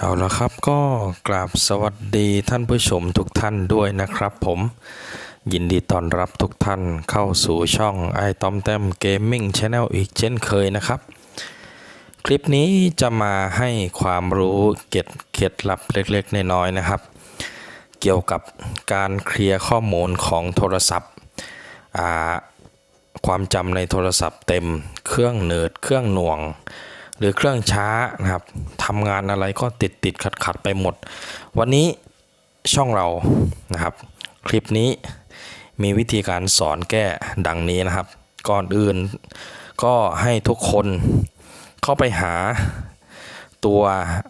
เอาละครับก็กราบสวัสดีท่านผู้ชมทุกท่านด้วยนะครับผมยินดีต้อนรับทุกท่านเข้าสู่ช่องไอตอมแต้มเกมมิ่งช n แนลอีกเช่นเคยนะครับ คลิปนี้จะมาให้ความรู้เก็ดเคล็ดลับเล็กๆ น้อยๆนะครับ เกี่ยวกับการเคลียร์ข้อมูลของโทรศัพท์ความจำในโทรศัพท์เต็ม เครื่องเนิร์ดเครื่องหน่วง หรือเครื่องช้านะครับทำงานอะไรก็ติดติดขัดขัดไปหมด วันนี้ช่องเรานะครับ คลิปนี้มีวิธีการสอนแก้ดังนี้นะครับ ก่อนอื่นก็ให้ทุกคนเข้าไปหาตัว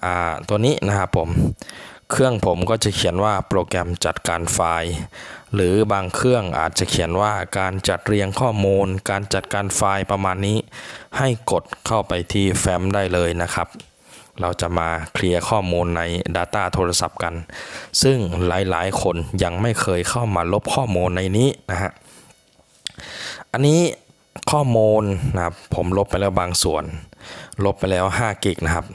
อ่าตัวนี้นะครับผม เครื่องผมก็จะเขียนว่าโปรแกรมจัดการไฟล์ หรือบางเครื่องอาจจะเขียนว่าการจัดเรียงข้อมูล การจัดการไฟล์ประมาณนี้ ให้กดเข้าไปที่แฟ้มได้เลยนะครับ เราจะมาเคลียร์ข้อมูลใน Data โทรศัพท์กัน ซึ่งหลายๆ คนยังไม่เคยเข้ามาลบข้อมูลในนี้นะฮะอันนี้ ข้อมูลนะครับผมลบไปแล้วบางส่วน ลบไปแล้ว5กิกนะครับ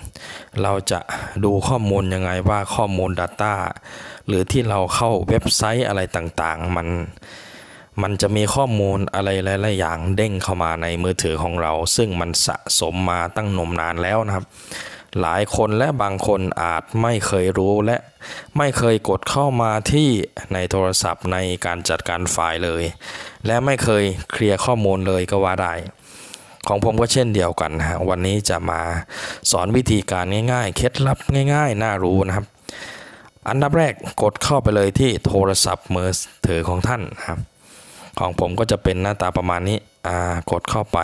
เราจะดูข้อมูลยังไงว่าข้อมูล Data หรือที่เราเข้าเว็บไซต์อะไรต่างๆ มันมันจะมีข้อมูลอะไรหลายๆอย่างเด้งเข้ามาในมือถือของเรา ซึ่งมันสะสมมาตั้งนมนานแล้วนะครับ หลายคนและบางคนอาจไม่เคยรู้และไม่เคยกดเข้ามาที่ในโทรศัพท์ในการจัดการไฟล์เลย และไม่เคยเคลียร์ข้อมูลเลยก็ว่าได้ ของผมก็เช่นเดียวกันนะฮะวันนี้จะมาสอนวิธีการง่าย ๆ เคล็ดลับง่าย ๆ น่ารู้นะครับ อันดับแรกกดเข้าไปเลยที่โทรศัพท์มือถือของท่านครับ ของผมก็จะเป็นหน้าตาประมาณนี้อ่ากดเข้าไป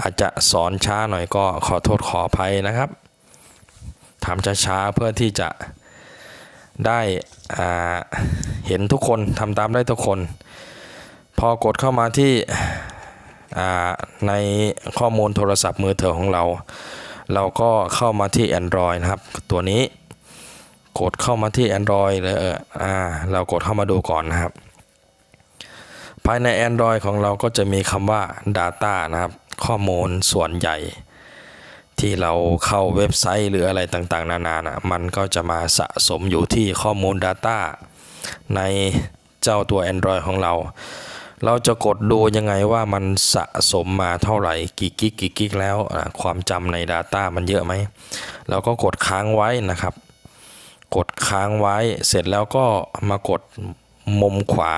อาจจะสอนช้าหน่อยก็ขอโทษขออภัยนะครับ ทำช้าๆเพื่อที่จะได้เห็นทุกคนทำตามได้ทุกคน พอกดเข้ามาที่ในข้อมูลโทรศัพท์มือถือของเรา เราก็เข้ามาที่ Android นะครับ ตัวนี้กดเข้ามาที่ Android เลยเอออ่าเรากดเข้ามาดูก่อนนะครับ ภายใน Android ของเราก็จะมีคำว่า Data นะครับ ข้อมูลส่วนใหญ่ ที่เราเข้าเว็บไซต์หรืออะไรต่างๆ นานานะมันก็จะมาสะสมอยู่ที่ข้อมูล Data ในเจ้าตัว Android ของเรา เราจะกดดูยังไงว่ามันสะสมมาเท่าไหร่กี่กิกกี่กิกแล้วความจำใน Data มันเยอะไหมเราก็กดค้างไว้นะครับ กดค้างไว้เสร็จแล้วก็มากดมุมขวา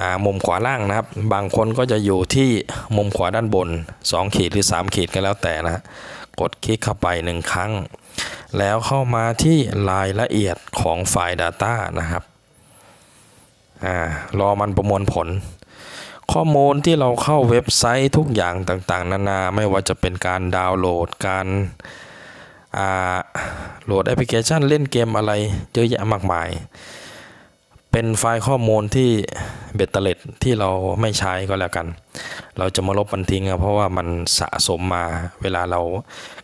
อ่ามุมขวาล่างนะครับ บางคนก็จะอยู่ที่มุมขวาด้านบน 2 ขีดหรือ 3 ขีดก็แล้วแต่นะกดคลิกเข้าไปหนึ่งครั้ง แล้วเข้ามาที่รายละเอียดของไฟล์ Data นะครับรอมันประมวลผล ข้อมูลที่เราเข้าเว็บไซต์ทุกอย่างต่างๆ นานาไม่ว่าจะเป็นการดาวน์โหลดการโหลดแอปพลิเคชันเล่นเกมอะไรเยอะแยะมากมาย เป็นไฟล์ข้อมูลที่เบตเตอร์เล็ดที่เราไม่ใช้ก็แล้วกัน เราจะมาลบมันทิ้งเพราะว่ามันสะสมมาเวลาเรา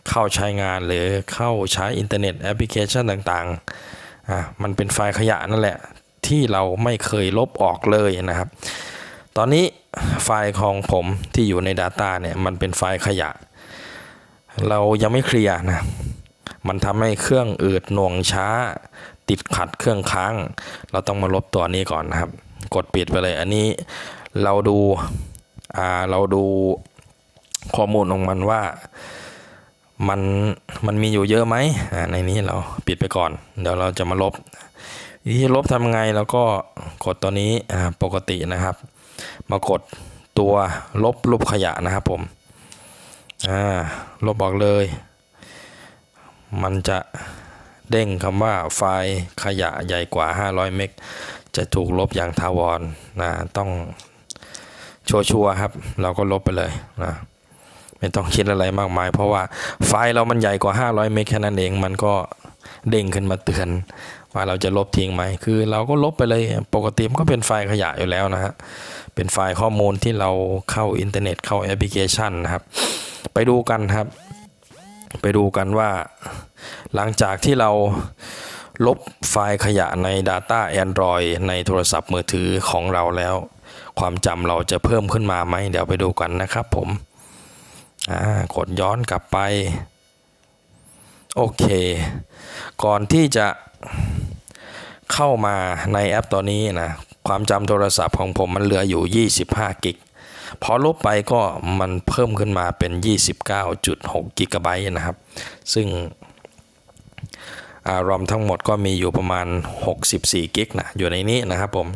เข้าใช้งานหรือเข้าใช้อินเทอร์เน็ตแอปพลิเคชันต่างๆอะมันเป็นไฟล์ขยะนั่นแหละที่เราไม่เคยลบออกเลยนะครับ ตอนนี้ไฟล์ของผมที่อยู่ใน Data เนี่ยมันเป็นไฟล์ขยะ เรายังไม่เคลียร์นะ มันทำให้เครื่องอืดหน่วงช้า ติดขัดเครื่องค้าง เราต้องมาลบตัวนี้ก่อนนะครับ กดปิดไปเลย อันนี้เราดูอ่าเราดูข้อมูลของมันว่ามันมันมีอยู่เยอะไหมอ่าในนี้เราปิดไปก่อน เดี๋ยวเราจะมาลบวิธีลบทำไงแล้วก็กดตัวนี้อ่าปกตินะครับ มากดตัวลบรูปขยะนะครับผมอ่าลบบอกเลย มันจะเด้งคำว่าไฟล์ขยะใหญ่กว่า 500 เมกจะถูกลบอย่างทาวรนะต้องชัวร์ๆครับ เราก็ลบไปเลยนะไม่ต้องคิดอะไรมากมาย เพราะว่าไฟล์เรามันใหญ่กว่า 500 เมกแค่นั้นเองมันก็เด้งขึ้นมาเตือน ว่าเราจะลบทิ้งไหม คือเราก็ลบไปเลยปกติมันก็เป็นไฟล์ขยะอยู่แล้วนะฮะเป็นไฟล์ข้อมูลที่เราเข้าอินเทอร์เน็ตเข้าแอปพลิเคชันนะครับ ไปดูกันครับ ไปดูกันว่า หลังจากที่เราลบไฟล์ขยะใน Data Android ในโทรศัพท์มือถือของเราแล้ว ความจำเราจะเพิ่มขึ้นมาไหม เดี๋ยวไปดูกันนะครับผมกดย้อนกลับไป โอเค ก่อนที่จะเข้ามาในแอปตัวนี้นะ ความจำโทรศัพท์ของผมมันเหลืออยู่ 25 กิก พอลบไปก็มันเพิ่มขึ้นมาเป็น 29.6กิกะไบต์นะครับ ซึ่งอารอมทั้งหมดก็มีอยู่ประมาณ 64กิกนะอยู่ในนี้นะครับผม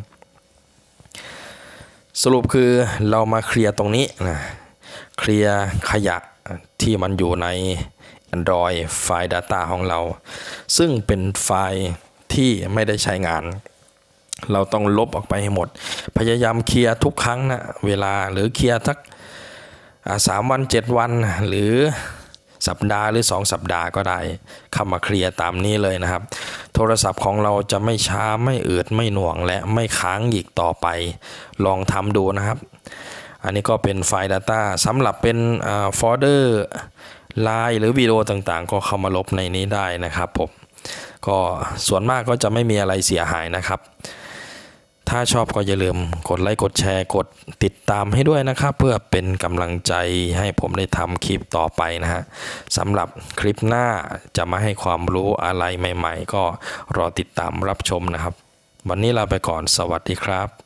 สรุปคือเรามาเคลียร์ตรงนี้นะเคลียร์ขยะที่มันอยู่ใน Android ไฟล์ Data ของเรา ซึ่งเป็นไฟล์ที่ไม่ได้ใช้งาน เราต้องลบออกไปให้หมด พยายามเคลียร์ทุกครั้งนะเวลาหรือเคลียร์ทักสามวันเจ็ดวัน หรือสัปดาห์หรือ 2 สัปดาห์ก็ได้เข้ามาเคลียร์ตามนี้เลยนะครับ โทรศัพท์ของเราจะไม่ช้าไม่อืดไม่หน่วงและไม่ค้างอีกต่อไป ลองทำดูนะครับ อันนี้ก็เป็นไฟล์ Data สำหรับเป็นโฟลเดอร์ไลน์หรือวิดีโอต่างๆ ก็เข้ามาลบในนี้ได้นะครับผมก็ส่วนมากก็จะไม่มีอะไรเสียหายนะครับ ถ้าชอบก็อย่าลืมกดไลค์กดแชร์กดติดตามให้ด้วยนะครับ เพื่อเป็นกำลังใจให้ผมได้ทำคลิปต่อไปนะฮะสำหรับคลิปหน้าจะมาให้ความรู้อะไรใหม่ ๆ ก็รอติดตามรับชมนะครับ วันนี้ลาไปก่อนสวัสดีครับ